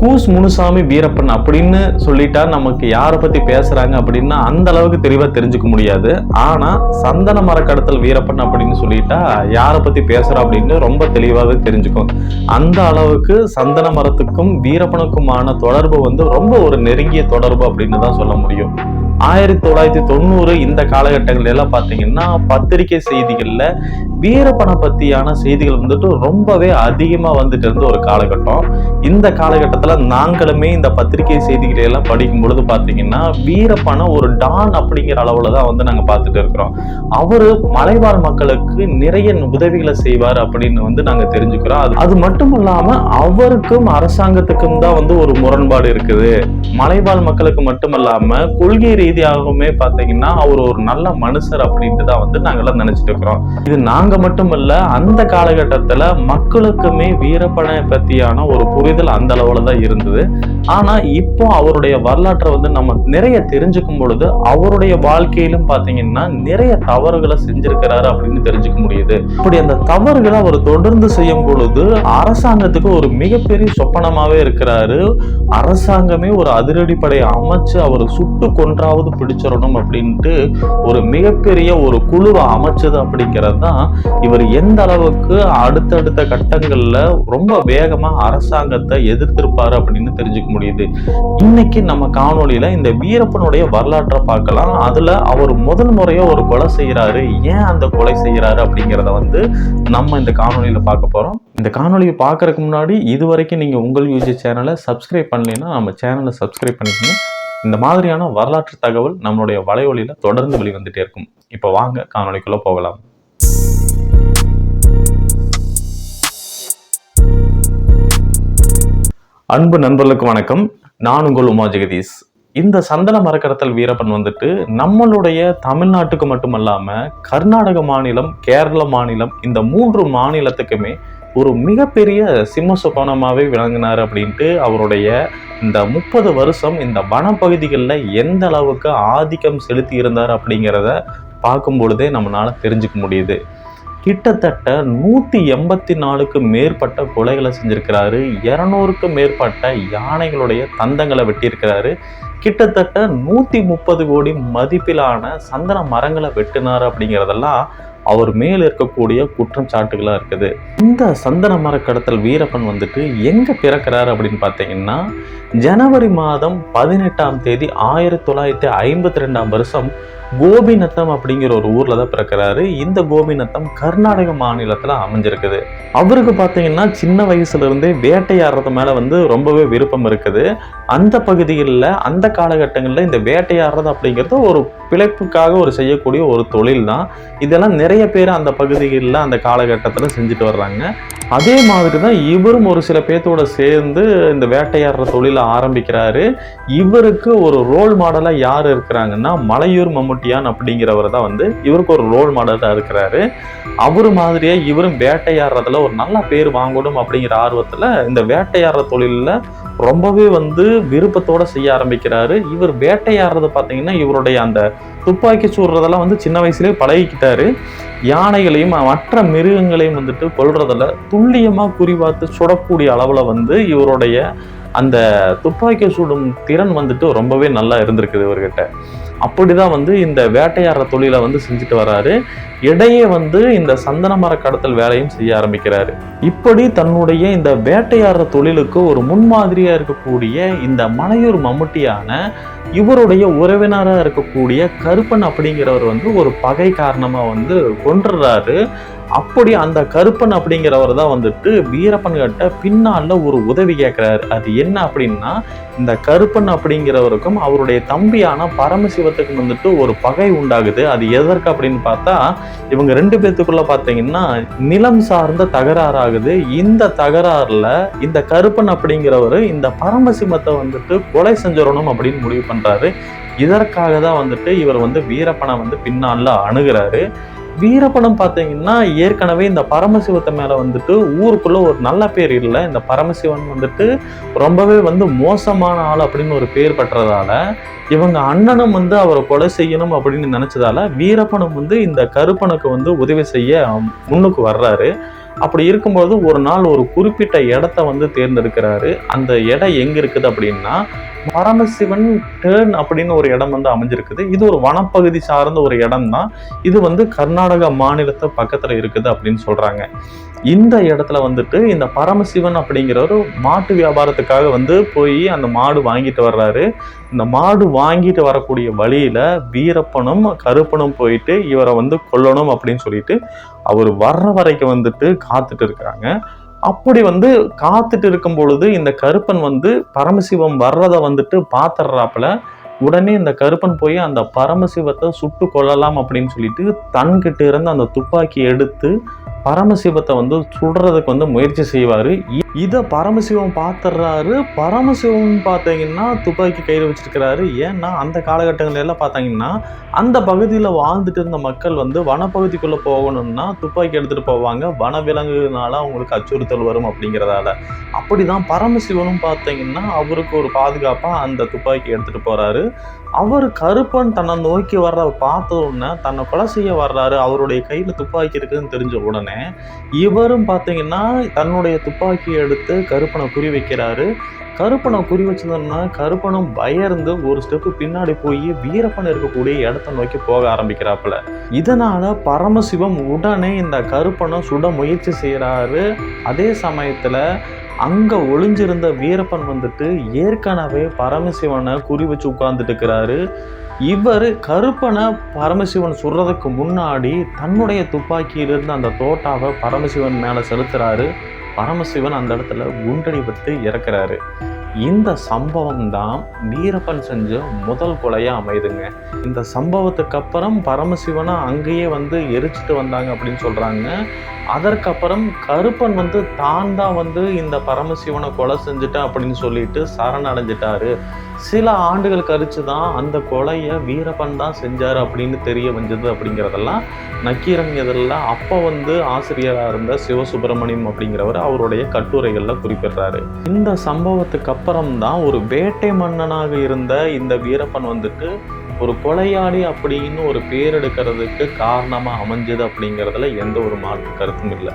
Goose Munusamy Veerappan அப்படின்னு சொல்லிட்டா நமக்கு யாரை பத்தி பேசுறாங்க அப்படின்னா அந்த அளவுக்கு தெளிவா தெரிஞ்சுக்க முடியாது. ஆனா சந்தன மரக்கடத்தல் வீரப்பன் அப்படின்னு சொல்லிட்டா யாரை பத்தி பேசுறா அப்படின்னு ரொம்ப தெளிவாகவே தெரிஞ்சுக்கும். அந்த அளவுக்கு சந்தன மரத்துக்கும் வீரப்பனுக்குமான தொடர்பு வந்து ரொம்ப ஒரு நெருங்கிய தொடர்பு அப்படின்னு தான் சொல்ல முடியும். ஆயிரத்தி தொள்ளாயிரத்தி தொண்ணூறு இந்த காலகட்டங்கள் எல்லாம் பார்த்தீங்கன்னா பத்திரிகை செய்திகளில் வீரப்பனை பற்றியான செய்திகள் வந்துட்டு ரொம்பவே அதிகமாக வந்துட்டு இருந்த ஒரு காலகட்டம். இந்த காலகட்டத்தில் நாங்களுமே இந்த பத்திரிகை செய்திகளை எல்லாம் படிக்கும் பொழுது பார்த்தீங்கன்னா வீரப்பனை ஒரு டான் அப்படிங்கிற அளவில் தான் வந்து நாங்கள் பார்த்துட்டு இருக்கிறோம். அவர் மலைவாழ் மக்களுக்கு நிறைய உதவிகளை செய்வார் அப்படின்னு வந்து நாங்கள் தெரிஞ்சுக்கிறோம். அது அது மட்டும் இல்லாமல் அவருக்கும் அரசாங்கத்துக்கும் தான் வந்து ஒரு முரண்பாடு இருக்குது. மலைவாழ் மக்களுக்கு மட்டுமல்லாமல் கொள்கை ரீதியாகவுமே பார்த்தீங்கன்னா அவர் ஒரு நல்ல மனுஷர் அப்படின்ட்டு தான் வந்து நாங்கள்லாம் நினச்சிட்டு இருக்கிறோம். இது நாங்கள் மட்டும் இல்லை அந்த காலகட்டத்தில் மக்களுக்குமே வீரப்பனை பற்றியான ஒரு புரிதல் அந்த அளவில் தான் இருந்தது. ஆனால் இப்போ அவருடைய வரலாற்றை வந்து நம்ம நிறைய தெரிஞ்சுக்கும் பொழுது அவருடைய வாழ்க்கையிலும் பார்த்தீங்கன்னா நிறைய தவறுகளை செஞ்சிருக்கிறாரு அப்படின்னு தெரிஞ்சுக்க முடியுது. அப்படி அந்த தவறுகளை அவர் தொடர்ந்து செய்யும் பொழுது அரசாங்கத்துக்கு ஒரு மிகப்பெரிய சொப்பனமாகவே இருக்கிறாரு. அரசாங்கமே ஒரு அதிரடிப்படை அமைச்சு அவர் சுட்டு கொன்றா எப்படியாவது பிடிச்சிடணும் அப்படின்ட்டு ஒரு மிகப்பெரிய ஒரு குழுவை அமைச்சது அப்படிங்கிறது தான் இவர் எந்த அளவுக்கு அடுத்தடுத்த கட்டங்களில் ரொம்ப வேகமாக அரசாங்கத்தை எதிர்த்திருப்பார் அப்படின்னு தெரிஞ்சுக்க முடியுது. இன்னைக்கு நம்ம காணொலியில் இந்த வீரப்பனுடைய வரலாற்றை பார்க்கலாம். அதில் அவர் முதல் முறையாக ஒரு கொலை செய்கிறாரு ஏன் அந்த கொலை செய்கிறாரு அப்படிங்கிறத வந்து நம்ம இந்த காணொலியில் பார்க்க போகிறோம் இந்த காணொலியை பார்க்கறதுக்கு முன்னாடி இது வரைக்கும் நீங்கள் உங்கள் யூஜி சேனலை சப்ஸ்கிரைப் பண்ணலைன்னா நம்ம சேனலை சப்ஸ்கிரைப் பண்ணிக்கணும் இந்த மாதிரியான வரலாற்று தகவல் நம்மளுடைய வலைவழியில தொடர்ந்து வெளிவந்துட்டே இருக்கும். இப்போ வாங்க காணொளிக்குள்ள போகலாம். அன்பு நண்பர்களுக்கு வணக்கம். நான் உங்கள் உமா ஜெகதீஷ். இந்த சந்தன மரக்கடத்தல் வீரப்பன் வந்துட்டு நம்மளுடைய தமிழ்நாட்டுக்கு மட்டுமல்லாம கர்நாடக மாநிலம் கேரள மாநிலம் இந்த மூன்று மாநிலத்துக்குமே ஒரு மிகப்பெரிய சிம்ம சொப்பனமாகவே விளங்கினார் அப்படின்ட்டு அவருடைய இந்த முப்பது வருஷம் இந்த வனப்பகுதிகளில் எந்த அளவுக்கு ஆதிக்கம் செலுத்தி இருந்தார் அப்படிங்கிறத பார்க்கும் பொழுதே தெரிஞ்சுக்க முடியுது. கிட்டத்தட்ட நூற்றி எண்பத்தி நாலுக்கு மேற்பட்ட கொலைகளை செஞ்சுருக்கிறாரு. இரநூறுக்கு மேற்பட்ட யானைகளுடைய தந்தங்களை வெட்டியிருக்கிறாரு. கிட்டத்தட்ட நூற்றி முப்பது கோடி மதிப்பிலான சந்தன மரங்களை வெட்டினார் அப்படிங்கிறதெல்லாம் அவர் மேல் இருக்கக்கூடிய குற்றச்சாட்டுகளாக இருக்குது. இந்த சந்தன மரக்கடத்தல் வீரப்பன் வந்துட்டு எங்கே பிறக்கிறார் அப்படின்னு பார்த்தீங்கன்னா ஜனவரி மாதம் பதினெட்டாம் தேதி ஆயிரத்தி தொள்ளாயிரத்தி ஐம்பத்தி ரெண்டாம் வருஷம் கோபிநத்தம் அப்படிங்கிற ஒரு ஊரில் தான் பிறக்கிறாரு. இந்த கோபிநத்தம் கர்நாடக மாநிலத்தில் அமைஞ்சிருக்குது. அவருக்கு பார்த்தீங்கன்னா சின்ன வயசுலேருந்தே வேட்டையாடுறது மேலே வந்து ரொம்பவே விருப்பம் இருக்குது. அந்த பகுதிகளில் அந்த காலகட்டங்களில் இந்த வேட்டையாடுறது அப்படிங்கிறது ஒரு பிழைப்புக்காக ஒரு செய்யக்கூடிய ஒரு தொழில் தான். இதெல்லாம் நிறைய பேர் அந்த பகுதிகளில் அந்த காலகட்டத்தில் செஞ்சுட்டு வர்றாங்க. அதே மாதிரி தான் இவரும் ஒரு சில பேர்த்தோட சேர்ந்து இந்த வேட்டையாடுற தொழிலை ஆரம்பிக்கிறாரு. இவருக்கு ஒரு ரோல் மாடலாக யார் இருக்கிறாங்கன்னா மலையூர் மம்முட்டியான் அப்படிங்கிறவர் தான் வந்து இவருக்கு ஒரு ரோல் மாடலாக இருக்கிறாரு. அவர் மாதிரியே இவரும் வேட்டையாடுறதுல ஒரு நல்ல பேர் வாங்கணும் அப்படிங்கிற ஆர்வத்தில் இந்த வேட்டையாடுற தொழிலில் ரொம்பவே வந்து விருப்பத்தோடு செய்ய ஆரம்பிக்கிறாரு. இவர் வேட்டையாடுறது பார்த்தீங்கன்னா இவருடைய அந்த துப்பாக்கி சூடுறதெல்லாம் வந்து சின்ன வயசுலேயே பழகிக்கிட்டாரு. யானைகளையும் மற்ற மிருகங்களையும் வந்துட்டு கொள்றதில் துல்லியமாக குறிவாத்து சுடக்கூடிய அளவில் வந்து இவருடைய அந்த துப்பாக்கி சுடும் திறன் வந்துட்டு ரொம்பவே நல்லா இருந்திருக்குது இவர்கிட்ட. அப்படிதான் வந்து இந்த வேட்டையாடுற தொழிலை வந்து செஞ்சுட்டு வராரு. இடையே வந்து இந்த சந்தன மர கடத்தல் வேலையும் செய்ய ஆரம்பிக்கிறாரு. இப்படி தன்னுடைய இந்த வேட்டையாடுற தொழிலுக்கு ஒரு முன்மாதிரியா இருக்கக்கூடிய இந்த மலையூர் மம்முட்டியான இவருடைய உறவினராக இருக்கக்கூடிய கருப்பன் அப்படிங்கிறவர் வந்து ஒரு பகை காரணமாக வந்து கொன்றுறாரு. அப்படி அந்த கருப்பன் அப்படிங்கிறவர் தான் வந்துட்டு வீரப்பன் கிட்ட பின்னால் ஒரு உதவி கேட்குறாரு அது என்ன அப்படின்னா இந்த கருப்பன் அப்படிங்கிறவருக்கும் அவருடைய தம்பியான பரமசிவத்துக்கும் வந்துட்டு ஒரு பகை உண்டாகுது. அது எதற்கு அப்படின்னு பார்த்தா இவங்க ரெண்டு பேர்த்துக்குள்ள பார்த்தீங்கன்னா நிலம் சார்ந்த தகராறாகுது. இந்த தகராறுல இந்த கருப்பன் அப்படிங்கிறவர் இந்த பரமசிவத்தை வந்துட்டு கொலை செஞ்சிடணும் அப்படின்னு முடிவு பண்றாரு. இதற்காக தான் வந்துட்டு இவர் வந்து வீரப்பனை வந்து பின்னால் அணுகிறாரு. வீரப்படம் பார்த்தீங்கன்னா ஏற்கனவே இந்த பரமசிவத்தை மேலே வந்துட்டு ஊருக்குள்ளே ஒரு நல்ல பேர் இல்லை. இந்த பரமசிவன் வந்துட்டு ரொம்பவே வந்து மோசமான ஆள் அப்படின்னு ஒரு பேர் பெற்றதால இவங்க அண்ணனும் வந்து அவரை கொலை செய்யணும் அப்படின்னு நினச்சதால வீரப்பனும் வந்து இந்த கருப்பனுக்கு வந்து உதவி செய்ய முன்னுக்கு வர்றாரு. அப்படி இருக்கும்போது ஒரு நாள் ஒரு குறிப்பிட்ட இடத்த வந்து தேர்ந்தெடுக்கிறாரு. அந்த இடம் எங்கே இருக்குது அப்படின்னா பரமசிவன் டேர்ன் அப்படின்னு ஒரு இடம் வந்து அமைஞ்சிருக்குது. இது ஒரு வனப்பகுதி சார்ந்த ஒரு இடம் தான் இது வந்து கர்நாடகா மாநிலத்து பக்கத்துல இருக்குது அப்படின்னு சொல்றாங்க. இந்த இடத்துல வந்துட்டு இந்த பரமசிவன் அப்படிங்கிறவர் மாட்டு வியாபாரத்துக்காக வந்து போய் அந்த மாடு வாங்கிட்டு வர்றாரு. இந்த மாடு வாங்கிட்டு வரக்கூடிய வழியில வீரப்பனும் கருப்பனும் போயிட்டு இவரை வந்து கொல்லணும் அப்படின்னு சொல்லிட்டு அவர் வர்ற வரைக்கும் வந்துட்டு காத்துட்டு இருக்கிறாங்க. அப்படி வந்து காத்துட்டு இருக்கும் பொழுது இந்த கருப்பன் வந்து பரமசிவம் வர்றதை வந்துட்டு பார்த்துடுறாப்புல உடனே இந்த கருப்பன் போய் அந்த பரமசிவத்தை சுட்டு கொள்ளலாம் அப்படின்னு சொல்லிட்டு தன்கிட்ட இருந்து அந்த துப்பாக்கி எடுத்து பரமசிவத்தை வந்து சுடுறதுக்கு வந்து முயற்சி செய்வார். இதை பரமசிவம் பார்த்துடுறாரு பரமசிவம் பார்த்தீங்கன்னா துப்பாக்கி கையில் வச்சிருக்கிறாரு. ஏன்னா அந்த காலகட்டங்களில் எல்லாம் பார்த்தீங்கன்னா அந்த பகுதியில் வாழ்ந்துட்டு இருந்த மக்கள் வந்து வனப்பகுதிக்குள்ளே போகணும்னா துப்பாக்கி எடுத்துகிட்டு போவாங்க. வனவிலங்குனால அவங்களுக்கு அச்சுறுத்தல் வரும் அப்படிங்கிறதால. அப்படி தான் பரமசிவனும் பார்த்தீங்கன்னா அவருக்கு ஒரு பாதுகாப்பாக அந்த துப்பாக்கி எடுத்துகிட்டு போகிறாரு அவர் கருப்பன் தன்னை நோக்கி வர்ற பார்த்த உடனே தன்னை கொலை செய்ய வர்றாரு. அவருடைய கையில் துப்பாக்கி இருக்குதுன்னு தெரிஞ்ச உடனே இவரும் பார்த்தீங்கன்னா தன்னுடைய துப்பாக்கியை எடுத்து கருப்பனை குறி வைக்கிறாரு. கருப்பனை குறி வச்சதுன்னா கருப்பனும் பயந்து ஒரு ஸ்டெப்பு பின்னாடி போய் வீரப்பன் இருக்கக்கூடிய இடத்த நோக்கி போக ஆரம்பிக்கிறாப்புல. இதனால பரமசிவம் உடனே இந்த கருப்பனை சுட முயற்சி செய்கிறாரு அதே சமயத்தில் அங்கே ஒளிஞ்சிருந்த வீரப்பன் வந்துட்டு ஏற்கனவே பரமசிவனை குறி வச்சு உட்கார்ந்துட்டு இருக்கிறாரு. இவர் கருப்பனை பரமசிவன் சுடுறதுக்கு முன்னாடி தன்னுடைய துப்பாக்கியிலிருந்து அந்த தோட்டாவை பரமசிவன் மேலே செலுத்துறாரு. பரமசிவன் அந்த இடத்துல குண்டடி விட்டு இறக்குறாரு. இந்த சம்பவம் தான் வீரப்பன் செஞ்ச முதல் கொலையாக அமைதுங்க. இந்த சம்பவத்துக்கு அப்புறம் பரமசிவனை அங்கேயே வந்து எரிச்சிட்டு வந்தாங்க அப்படின்னு சொல்கிறாங்க அதற்கப்புறம் கருப்பன் வந்து தான் தான் வந்து இந்த பரமசிவனை கொலை செஞ்சுட்டேன் அப்படின்னு சொல்லிட்டு சரணடைஞ்சிட்டாரு. சில ஆண்டுகள் கழிச்சு தான் அந்த கொலையை வீரப்பன் தான் செஞ்சார் அப்படின்னு தெரிய வந்தது அப்படிங்கிறதெல்லாம் நக்கீரன் இதழில் அப்போ வந்து ஆசிரியராக இருந்த சிவசுப்பிரமணியம் அப்படிங்கிறவர் அவருடைய கட்டுரைகளில் குறிப்பிடுறாரு. இந்த சம்பவத்துக்கு அப்புறம் தான் ஒரு வேட்டை மன்னனாக இருந்த இந்த வீரப்பன் வந்துட்டு ஒரு கொலையாளி அப்படின்னு ஒரு பேர் எடுக்கிறதுக்கு காரணமாக அமைஞ்சது அப்படிங்கிறதுல எந்த ஒரு மாற்று கருத்தும் இல்லை.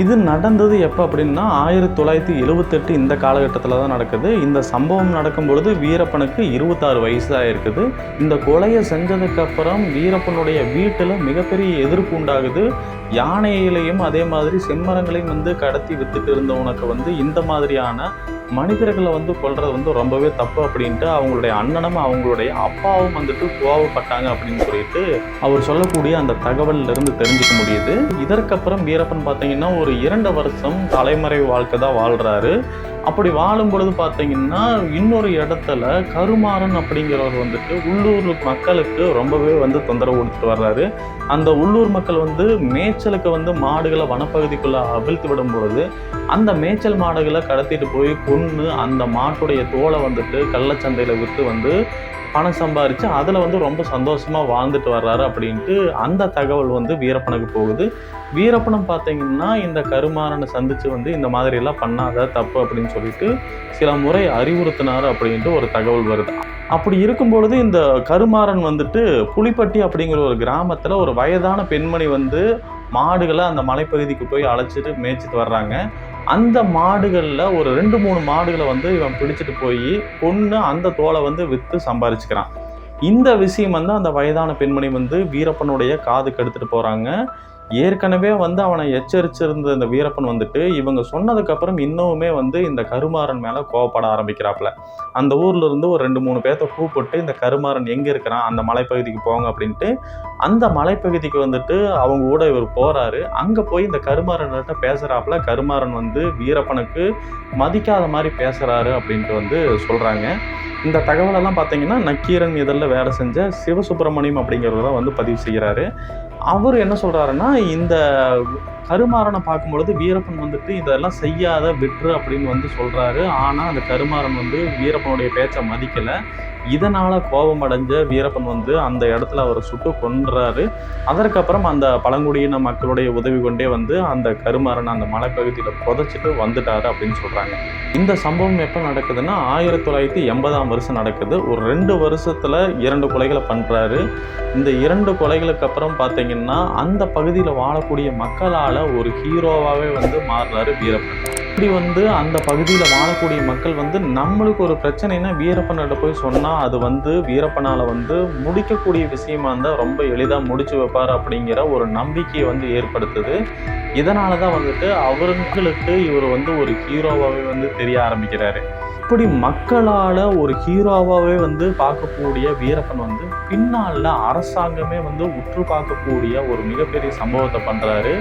இது நடந்தது எப்போ அப்படின்னா ஆயிரத்தி தொள்ளாயிரத்தி எழுவத்தெட்டு இந்த காலகட்டத்தில் தான் நடக்குது. இந்த சம்பவம் நடக்கும் பொழுது வீரப்பனுக்கு இருபத்தாறு வயசு இருக்குது. இந்த கொலையை செஞ்சதுக்கப்புறம் வீரப்பனுடைய வீட்டில் மிகப்பெரிய எதிர்ப்பு உண்டாகுது. யானையிலையும் அதே மாதிரி செம்மரங்களையும் வந்து கடத்தி வித்துட்டு இருந்தவனுக்கு வந்து இந்த மாதிரியான மனிதர்களை வந்து கொல்றது வந்து ரொம்பவே தப்பு அப்படின்ட்டு அவங்களுடைய அண்ணனும் அவங்களுடைய அப்பாவும் வந்துட்டு கோவப்பட்டாங்க அப்படின்னு சொல்லிட்டு அவர் சொல்லக்கூடிய அந்த தகவல்ல இருந்து தெரிஞ்சுக்க முடியுது. இதற்கப்புறம் வீரப்பன் பார்த்தீங்கன்னா ஒரு இரண்டு வருஷம் தலைமறை வாழ்க்கை தான் வாழ்றாரு. அப்படி வாழும் பொழுது பார்த்தீங்கன்னா இன்னொரு இடத்துல கருமாறன் அப்படிங்கிறவர் வந்துட்டு உள்ளூர் மக்களுக்கு ரொம்பவே வந்து தொந்தரவு கொடுத்துட்டு வர்றாரு. அந்த உள்ளூர் மக்கள் வந்து மேய்ச்சலுக்கு வந்து மாடுகளை வனப்பகுதிக்குள்ளே அவிழ்த்து விடும் பொழுது அந்த மேய்ச்சல் மாடுகளை கடத்திட்டு போய் கொன்று அந்த மாட்டுடைய தோலை வந்துட்டு கள்ளச்சந்தையில் விற்று வந்து பணம் சம்பாரித்து அதில் வந்து ரொம்ப சந்தோஷமாக வாழ்ந்துட்டு வர்றாரு அப்படின்ட்டு அந்த தகவல் வந்து வீரப்பனுக்கு போகுது. வீரப்பனம் பார்த்தீங்கன்னா இந்த கருமாறனை சந்தித்து வந்து இந்த மாதிரி எல்லாம் பண்ணாத தப்பு அப்படின்னு சொல்லிட்டு சில முறை அறிவுறுத்தினார் அப்படின்ட்டு ஒரு தகவல் வருது. அப்படி இருக்கும் பொழுது இந்த கருமாறன் வந்துட்டு புலிப்பட்டி அப்படிங்கிற ஒரு கிராமத்தில் ஒரு வயதான பெண்மணி வந்து மாடுகளை அந்த மலைப்பகுதிக்கு போய் அழைச்சிட்டு மேய்ச்சிட்டு வர்றாங்க. அந்த மாடுகளில் ஒரு ரெண்டு மூணு மாடுகளை வந்து இவன் பிடிச்சிட்டு போய் பொண்ணு அந்த தோலை வந்து விற்று சம்பாரிச்சுக்கிறான். இந்த விஷயம் வந்து அந்த வயதான பெண்மணி வந்து வீரப்பனுடைய காதுக்கு எடுத்துட்டு போறாங்க. ஏற்கனவே வந்து அவனை எச்சரிச்சிருந்த இந்த வீரப்பன் வந்துட்டு இவங்க சொன்னதுக்கப்புறம் இன்னுமே வந்து இந்த கருமாறன் மேலே கோவப்பட ஆரம்பிக்கிறாப்புல. அந்த ஊர்ல இருந்து ஒரு ரெண்டு மூணு பேர்த்த கூப்பிட்டு இந்த கருமாறன் எங்கே இருக்கிறான் அந்த மலைப்பகுதிக்கு போங்க அப்படின்ட்டு அந்த மலைப்பகுதிக்கு வந்துட்டு அவங்க கூட இவர் போறாரு. அங்கே போய் இந்த கருமாறன்கிட்ட பேசுகிறாப்புல கருமாறன் வந்து வீரப்பனுக்கு மதிக்காத மாதிரி பேசுகிறாரு அப்படின்ட்டு வந்து சொல்கிறாங்க இந்த தகவலெல்லாம் பார்த்தீங்கன்னா நக்கீரன் இதழில் வேலை செஞ்ச சிவசுப்பிரமணியம் அப்படிங்கிறவர் தான் வந்து பதிவு செய்கிறாரு. அவர் என்ன சொல்கிறாருன்னா இந்த கருமாறனை பார்க்கும்பொழுது வீரப்பன் வந்துட்டு இதெல்லாம் செய்யாத விட்டுரு அப்படின்னு வந்து சொல்கிறாரு ஆனால் அந்த கருமாறன் வந்து வீரப்பனுடைய பேச்சை மதிக்கலை. இதனால் கோபம் அடைஞ்ச வீரப்பன் வந்து அந்த இடத்துல அவரை சுட்டு கொன்றாரு. அதற்கப்புறம் அந்த பழங்குடியின மக்களுடைய உதவி கொண்டே வந்து அந்த கருமாறன் அந்த மலைப்பகுதியில் புதைச்சிட்டு வந்துட்டாரு அப்படின்னு சொல்கிறாங்க இந்த சம்பவம் எப்போ நடக்குதுன்னா ஆயிரத்தி தொள்ளாயிரத்தி எண்பதாம் வருஷம் நடக்குது. ஒரு ரெண்டு வருஷத்தில் இரண்டு கொலைகளை பண்ணுறாரு இந்த இரண்டு கொலைகளுக்கு அப்புறம் பார்த்தீங்கன்னா அந்த பகுதியில் வாழக்கூடிய மக்களால் ஒரு ஹீரோவாகவே வந்து மாறுறாரு வீரப்பன். இப்படி வந்து அந்த பகுதியில் வாழக்கூடிய மக்கள் வந்து நம்மளுக்கு ஒரு பிரச்சனைனா வீரப்பன்கிட்ட போய் சொன்னால் அது வந்து வீரப்பனால் வந்து முடிக்கக்கூடிய விஷயமா இருந்தால் ரொம்ப எளிதாக முடிச்சு வைப்பார் அப்படிங்கிற ஒரு நம்பிக்கையை வந்து ஏற்படுத்துது. இதனால தான் வந்துட்டு அவர்களுக்கு இவர் வந்து ஒரு ஹீரோவாகவே வந்து தெரிய ஆரம்பிக்கிறாரு. இப்படி மக்களால் ஒரு ஹீரோவாகவே வந்து பார்க்கக்கூடிய வீரப்பன் வந்து பின்னால் அரசாங்கமே வந்து உற்று பார்க்கக்கூடிய ஒரு மிகப்பெரிய சம்பவத்தை பண்ணுறாரு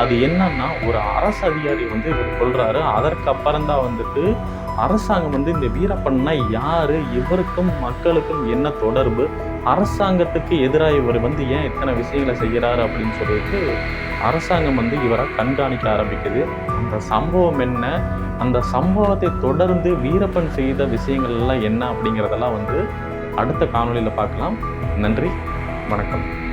அது என்னன்னா ஒரு அரசு அதிகாரி வந்து இவர் கொள்றாரு அதற்கப்புறம் தான் வந்துட்டு அரசாங்கம் வந்து இந்த வீரப்பன்னா யாரு இவருக்கும் மக்களுக்கும் என்ன தொடர்பு அரசாங்கத்துக்கு எதிராக இவர் வந்து ஏன் இத்தனை விஷயங்களை செய்கிறாரு அப்படின்னு சொல்லிட்டு அரசாங்கம் வந்து இவரை கண்காணிக்க ஆரம்பிக்குது. அந்த சம்பவம் என்ன? அந்த சம்பவத்தை தொடர்ந்து வீரப்பன் செய்த விஷயங்கள் எல்லாம் என்ன அப்படிங்கிறதெல்லாம் வந்து அடுத்த காணொலியில் பார்க்கலாம். நன்றி வணக்கம்.